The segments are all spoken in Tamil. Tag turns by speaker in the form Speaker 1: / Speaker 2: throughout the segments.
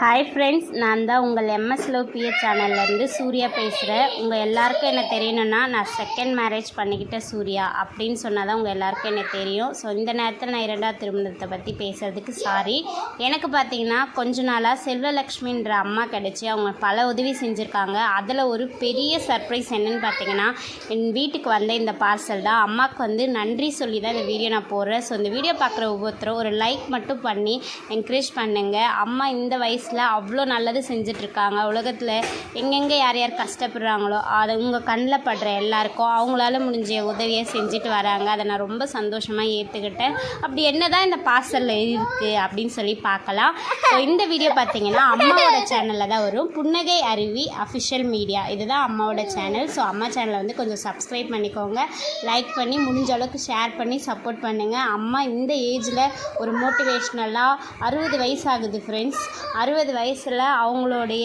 Speaker 1: ஹாய் ஃப்ரெண்ட்ஸ் நான் தான் உங்கள் எம்எஸ் லோபிய சேனல்லேருந்து சூர்யா பேசுகிறேன். உங்கள் எல்லாருக்கும் என்ன தெரியணும்னா நான் செகண்ட் மேரேஜ் பண்ணிக்கிட்ட சூர்யா அப்படின்னு சொன்னால் தான் உங்கள் எல்லாருக்கும் என்ன தெரியும். ஸோ இந்த நேரத்தில் நான் இரண்டாவது திருமணத்தை பற்றி பேசுகிறதுக்கு சாரி எனக்கு பார்த்தீங்கன்னா கொஞ்ச நாளாக செல்வலக்ஷ்மின்ற அம்மா கிடச்சி அவங்க பல உதவி செஞ்சுருக்காங்க. அதில் ஒரு பெரிய சர்ப்ரைஸ் என்னன்னு பார்த்தீங்கன்னா என் வீட்டுக்கு வந்த இந்த பார்சல் தான். அம்மாவுக்கு வந்து நன்றி சொல்லி தான் இந்த வீடியோ நான் போடுறேன். ஸோ இந்த வீடியோ பார்க்குற ஒவ்வொருத்தரும் ஒரு லைக் மட்டும் பண்ணி என்கரேஜ் பண்ணுங்கள் அம்மா இந்த வயசு வயசில் அவ்வளோ நல்லது செஞ்சிட்ருக்காங்க. உலகத்தில் எங்கெங்கே யார் யார் கஷ்டப்படுறாங்களோ அதை உங்கள் கண்ணில் படுற எல்லாருக்கும் அவங்களால முடிஞ்ச உதவியை செஞ்சுட்டு வராங்க. அதை நான் ரொம்ப சந்தோஷமாக ஏற்றுக்கிட்டேன் அப்படி என்ன தான் இந்த பார்சலில் இருக்குது அப்படின்னு சொல்லி பார்க்கலாம். ஸோ இந்த வீடியோ பார்த்தீங்கன்னா அம்மாவோட சேனலில் தான் வரும். புன்னகை அருவி அஃபிஷியல் மீடியா இதுதான் அம்மாவோட சேனல் ஸோ அம்மா சேனலை வந்து கொஞ்சம் சப்ஸ்கிரைப் பண்ணிக்கோங்க. லைக் பண்ணி முடிஞ்ச அளவுக்கு ஷேர் பண்ணி சப்போர்ட் பண்ணுங்கள் அம்மா இந்த ஏஜில் ஒரு மோட்டிவேஷ்னலாக அறுபது வயசாகுது ஃப்ரெண்ட்ஸ் அறுபது வயசில் அவங்களுடைய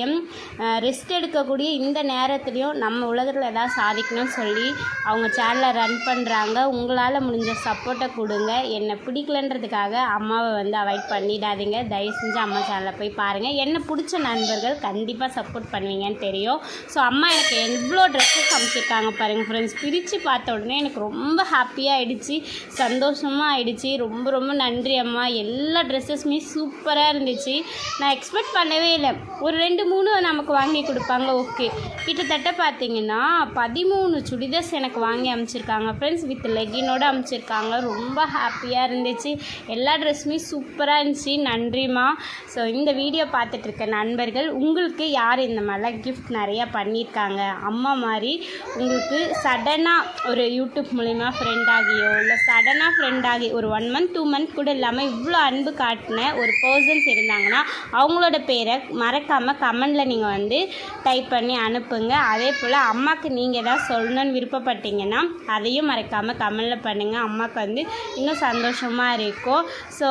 Speaker 1: ரெஸ்ட் எடுக்கக்கூடிய இந்த நேரத்துலையும் நம்ம உலகத்தில் எதாவது சாதிக்கணும்னு சொல்லி அவங்க சேனலை ரன் பண்ணுறாங்க உங்களால் முடிஞ்ச சப்போர்ட்டை கொடுங்க. என்னை பிடிக்கலன்றதுக்காக அம்மாவை வந்து அவாய்ட் பண்ணிடாதீங்க. தயவு செஞ்சு அம்மா சேனலை போய் பாருங்கள் என்ன பிடிச்ச நண்பர்கள் கண்டிப்பாக சப்போர்ட் பண்ணுவீங்கன்னு தெரியும். ஸோ அம்மா எனக்கு எவ்வளோ ட்ரெஸ்ஸஸ் அமைச்சிருக்காங்க பாருங்கள் ஃப்ரெண்ட்ஸ் பிரித்து பார்த்த உடனே எனக்கு ரொம்ப ஹாப்பியாக ஆயிடுச்சு. சந்தோஷமாக ஆயிடுச்சு. ரொம்ப ரொம்ப நன்றி அம்மா. எல்லா ட்ரெஸ்ஸஸுமே சூப்பராக இருந்துச்சு. நான் எக்ஸ்பெக்ட் பண்ணவே இல்லை. ஒரு ரெண்டு மூணு நமக்கு வாங்கி கொடுப்பாங்க ஓகே கிட்டத்தட்ட பார்த்தீங்கன்னா பதிமூணு சுடிதார்ஸ் எனக்கு வாங்கி அமைச்சிருக்காங்க. ஃப்ரெண்ட்ஸ் வித் லெகினோடு அமைச்சிருக்காங்க. ரொம்ப ஹாப்பியாக இருந்துச்சு. எல்லா ட்ரெஸ்ஸுமே சூப்பராக இருந்துச்சு. நன்றிம்மா. ஸோ இந்த வீடியோ பார்த்துட்ருக்க நண்பர்கள் உங்களுக்கு யார் இந்த மாதிரிலாம் கிஃப்ட் நிறையா பண்ணியிருக்காங்க? அம்மா மாதிரி உங்களுக்கு சடனாக ஒரு யூடியூப் மூலிமா ஃப்ரெண்ட் ஆகியோ இல்லை சடனாக ஃப்ரெண்ட் ஆகி ஒரு ஒன் மந்த் டூ மந்த் கூட இல்லாமல் இவ்வளோ அன்பு காட்டின ஒரு பர்சன்ஸ் இருந்தாங்கன்னா அவங்களோட பேரை மறக்காமல் கமெண்டில் நீங்கள் வந்து டைப் பண்ணி அனுப்புங்க. அதே போல் அம்மாவுக்கு நீங்கள் எதாவது சொல்லணும்னு விருப்பப்பட்டீங்கன்னா அதையும் மறக்காமல் கமெண்டில் பண்ணுங்கள் அம்மாவுக்கு வந்து இன்னும் சந்தோஷமாக இருக்கும். ஸோ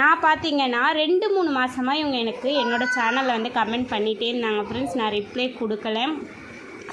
Speaker 1: நான் பார்த்தீங்கன்னா ரெண்டு மூணு மாதமாக இவங்க எனக்கு என்னோடய சேனலில் வந்து கமெண்ட் பண்ணிகிட்டே இருந்தாங்க. ஃப்ரெண்ட்ஸ் நான் ரிப்ளை கொடுக்கல.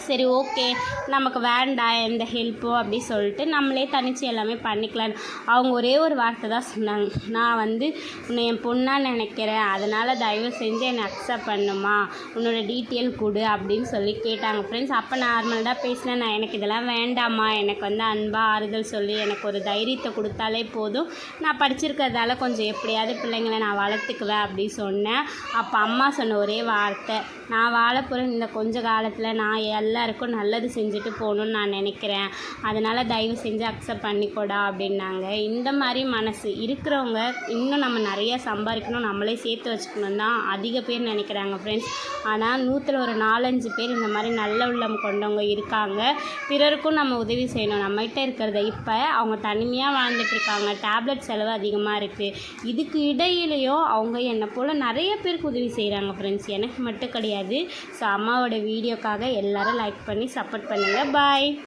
Speaker 1: சரி ஓகே. நமக்கு வேண்டாம் எந்த ஹெல்ப்போ அப்படி சொல்லிட்டு நம்மளே தனிச்சு எல்லாமே பண்ணிக்கலாம். அவங்க ஒரே ஒரு வார்த்தை தான் சொன்னாங்க. நான் வந்து உன்னை என் பொண்ணாக நினைக்கிறேன். அதனால் தயவு செஞ்சு என்னை அக்செப்ட் பண்ணுமா? உன்னோட டீட்டெயில் கொடு அப்படின்னு சொல்லி கேட்டாங்க. ஃப்ரெண்ட்ஸ் அப்போ நார்மல் தான் பேசினேன். நான் எனக்கு இதெல்லாம் வேண்டாம்மா. எனக்கு வந்து அன்பாக ஆறுதல் சொல்லி எனக்கு ஒரு தைரியத்தை கொடுத்தாலே போதும். நான் படிச்சிருக்கிறதால கொஞ்சம் எப்படியாவது பிள்ளைங்களை நான் வளர்த்துக்குவேன் அப்படின்னு சொன்னேன். அப்போ அம்மா சொன்ன ஒரே வார்த்தை நான் வாழ போகிற இந்த கொஞ்ச காலத்தில் நான் எல்லாருக்கும் நல்லது செஞ்சுட்டு போகணுன்னு நான் நினைக்கிறேன். அதனால் தயவு செஞ்சு அக்செப்ட் பண்ணிக்கோடா அப்படின்னாங்க. இந்த மாதிரி மனசு இருக்கிறவங்க இன்னும் நம்ம நிறைய சம்பாதிக்கணும் நம்மளே சேர்த்து வச்சுக்கணும் தான் அதிக பேர் நினைக்கிறாங்க ஃப்ரெண்ட்ஸ் ஆனால் நூற்றில் ஒரு நாலஞ்சு பேர் இந்த மாதிரி நல்ல உள்ளம் கொண்டவங்க இருக்காங்க. பிறருக்கும் நம்ம உதவி செய்யணும். நம்மகிட்ட இருக்கிறத இப்போ அவங்க தனிமையாக வாழ்ந்துட்டுருக்காங்க டேப்லெட் செலவு அதிகமாக இருக்குது இதுக்கு இடையிலையும் அவங்க என்னை போல் நிறைய பேருக்கு உதவி செய்கிறாங்க ஃப்ரெண்ட்ஸ் எனக்கு மட்டும் கிடையாது. ஸோ அம்மாவோட வீடியோக்காக எல்லாரும் லைக் பண்ணி சப்போர்ட் பண்ணுங்கள் பாய்